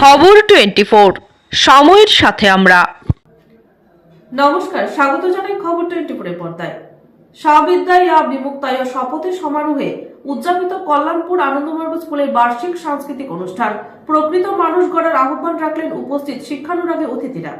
খবর টোয়েন্টি সময়ের সাথে আমরা। নমস্কার, স্বাগত জানাই খবর টোয়েন্টি ফোরের পর্দায় স্ববিদ্যায় বিমুক্তায় শপথের সমারোহে উদযাপিত কল্যাণপুর আনন্দমার্গ স্কুলের বার্ষিক সাংস্কৃতিক অনুষ্ঠান। প্রকৃত মানুষ গড়ার আহ্বান রাখলেন উপস্থিত শিক্ষানুরাগী অতিথিরা।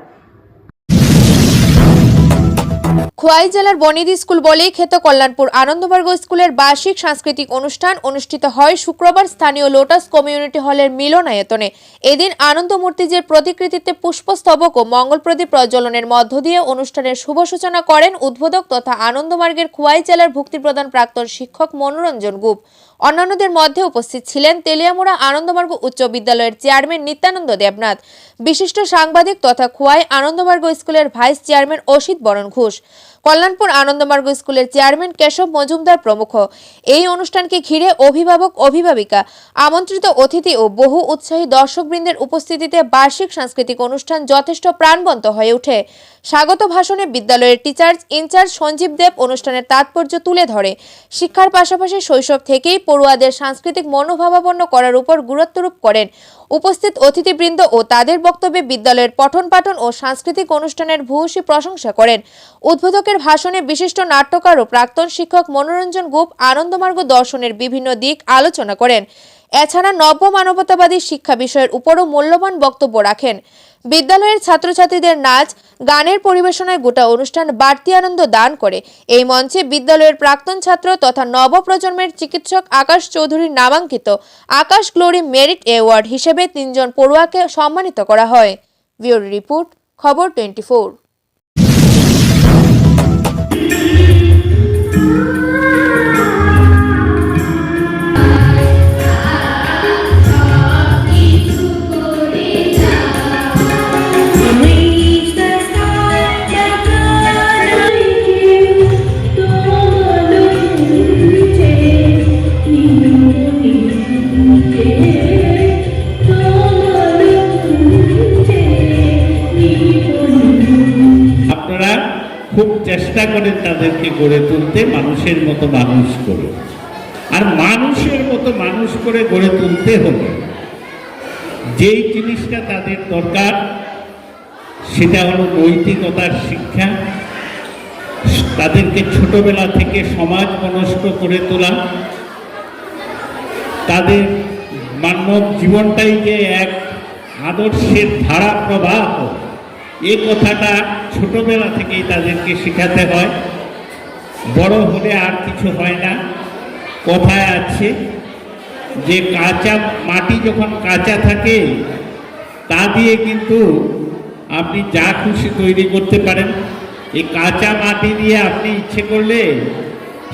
খোয়াই জেলার বনিদি স্কুল বলেই খ্যাত কল্যাণপুর। আনন্দবর্গ স্কুলের বার্ষিক সাংস্কৃতিক অনুষ্ঠান অনুষ্ঠিত হয় শুক্রবার স্থানীয় লোটাস কমিউনিটি হলের মিলনায়তনে। এদিন আনন্দমূর্তিজের প্রতিকৃতিতে পুষ্পস্তবক ও মঙ্গল প্রদীপ প্রজ্বলনের মধ্য দিয়ে অনুষ্ঠানের শুভ সূচনা করেন উদ্বোধক তথা আনন্দমার্গের খোয়াই জেলার ভুক্তি প্রদান প্রাক্তন শিক্ষক মনোরঞ্জন গুপ অন্যান্যদের মধ্যে উপস্থিত ছিলেন তেলিয়ামুড়া আনন্দমার্গ উচ্চ বিদ্যালয়ের চেয়ারম্যান নিত্যানন্দ দেবনাথ, বিশিষ্ট সাংবাদিক তথা খোয়াই আনন্দমার্গ স্কুলের ভাইস চেয়ারম্যান অসিত বরণ ঘোষ। কল্যাণপুর আনন্দমার্গ স্কুলের চেয়ারম্যান কেশব মজুমদার প্রমুখ। এই অনুষ্ঠানকে ঘিরে অভিভাবক, অভিভাবিকা, আমন্ত্রিত অতিথি ও বহু উৎসাহী দর্শকবৃন্দের উপস্থিতিতে বার্ষিক সাংস্কৃতিক অনুষ্ঠান যথেষ্ট প্রাণবন্ত হয়ে ওঠে। স্বাগত ভাষণে বিদ্যালয়ের টিচার্স ইনচার্জ সঞ্জীব দেব অনুষ্ঠানের তাৎপর্য তুলে ধরে। শিক্ষার পাশাপাশি শৈশব থেকেই পড়ুয়াদের সাংস্কৃতিক মনোভাবাপন্ন করার উপর গুরুত্বারোপ করেন। উপস্থিত অতিথিবৃন্দ ও তাদের বক্তব্যে বিদ্যালয়ের পঠন পাঠন ও সাংস্কৃতিক অনুষ্ঠানের ভূয়সী প্রশংসা করেন। উদ্বোধকের ভাষণে বিশিষ্ট নাট্যকার ও প্রাক্তন শিক্ষক মনোরঞ্জন গুপ আনন্দমার্গ দর্শনের বিভিন্ন দিক আলোচনা করেন। এছাড়া নব্য মানবতাবাদী শিক্ষা বিষয়ের উপরও মূল্যবান বক্তব্য রাখেন। বিদ্যালয়ের ছাত্রছাত্রীদের নাচ, গানের পরিবেশনায় গোটা অনুষ্ঠান বাড়তি আনন্দ দান করে। এই মঞ্চে বিদ্যালয়ের প্রাক্তন ছাত্র তথা নবপ্রজন্মের চিকিৎসক আকাশ চৌধুরীর নামাঙ্কিত আকাশ গ্লোরি মেরিট অ্যাওয়ার্ড হিসেবে তিনজন পড়ুয়াকে সম্মানিত করা হয়। ব্যুরো রিপোর্ট, খবর টোয়েন্টি গড়ে তুলতে মানুষের মতো মানুষ করে। আর মানুষের মতো মানুষ করে গড়ে তুলতে হলে যেই জিনিসটা তাদের দরকার, সেটা হলো নৈতিকতার শিক্ষা, তাদেরকে ছোটবেলা থেকে সমাজ মনস্ক করে তোলা, তাদের মানব জীবনটাই যে এক আদর্শের ধারা প্রবাহ, এ কথাটা ছোটবেলা থেকেই তাদেরকে শেখাতে হয়। বড় হলে আর কিছু হয় না। কথায় আছে যে কাঁচা মাটি যখন কাঁচা থাকে, তা দিয়ে কিন্তু আপনি যা খুশি তৈরি করতে পারেন। এই কাঁচা মাটি দিয়ে আপনি ইচ্ছে করলে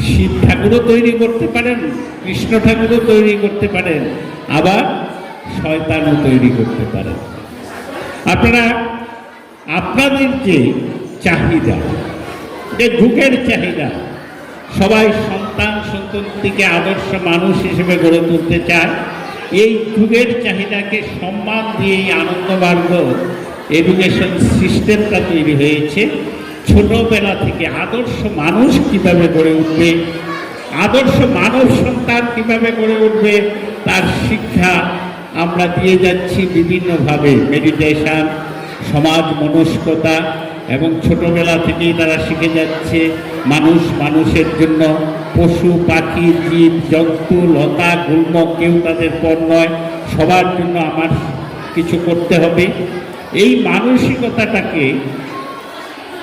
শিব ঠাকুরও তৈরি করতে পারেন, কৃষ্ণ ঠাকুরও তৈরি করতে পারেন, আবার শয়তানও তৈরি করতে পারেন। আপনারা আপনাদের যে চাহিদা যে যুগের চাহিদা। সবাই সন্তান সন্ততিকে আদর্শ মানুষ হিসেবে গড়ে তুলতে চায়। এই যুগের চাহিদাকে সম্মান দিয়ে এই আনন্দমার্গ এডুকেশন সিস্টেমটা তৈরি হয়েছে। ছোটবেলা থেকে আদর্শ মানুষ কীভাবে গড়ে উঠবে, আদর্শ মানব সন্তান কীভাবে গড়ে উঠবে, তার শিক্ষা আমরা দিয়ে যাচ্ছি বিভিন্নভাবে। মেডিটেশন সমাজ মনস্কতা এবং ছোটবেলা থেকেই তারা শিখে যাচ্ছে মানুষ মানুষের জন্য। পশু, পাখি, জীব, জন্তু, লতা গুল্ম কেউ তাদের পর নয়। সবার জন্য আমার কিছু করতে হবে। এই মানসিকতাটাকে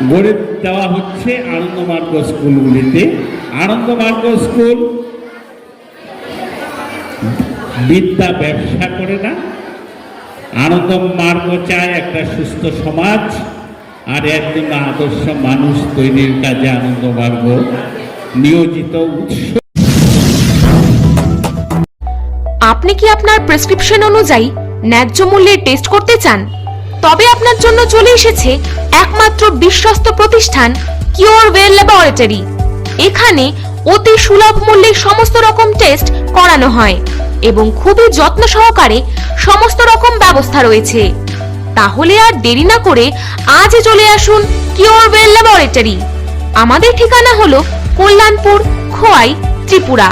গড়ে দেওয়া হচ্ছে আনন্দমার্গ স্কুলগুলিতে। আনন্দমার্গ স্কুল বিদ্যা ব্যবসা করে না। আনন্দ মার্গ চায় একটা সুস্থ সমাজ। আর একজন আদর্শ মানুষ তৈরির কাজে আনন্দ নিয়োজিত উৎস আপনি কি আপনার প্রেসক্রিপশন অনুযায়ী ন্যায্য মূল্যে টেস্ট করতে চান? তবে আপনার জন্য চলে এসেছে একমাত্র বিশ্বস্ত প্রতিষ্ঠান কিওর ওয়েল ল্যাবরেটরি এখানে অতি সুলভ মূল্যে সমস্ত রকম টেস্ট করানো হয় এবং খুবই যত্ন সহকারে সমস্ত রকম ব্যবস্থা রয়েছে। তাহলে আর দেরি না করে আজই চলে আসুন কিওর ওয়েল ল্যাবরেটরি। আমাদের ঠিকানা হলো কল্যাণপুর, খোয়াই, ত্রিপুরা।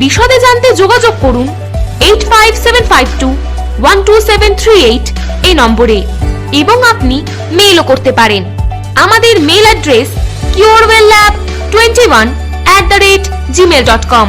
বিশদে জানতে যোগাযোগ করুন eight five seven five two one two seven three eight এই নম্বরে এবং আপনি মেইলও করতে পারেন। আমাদের mail address curewell lab twenty one at the rate Gmail dot com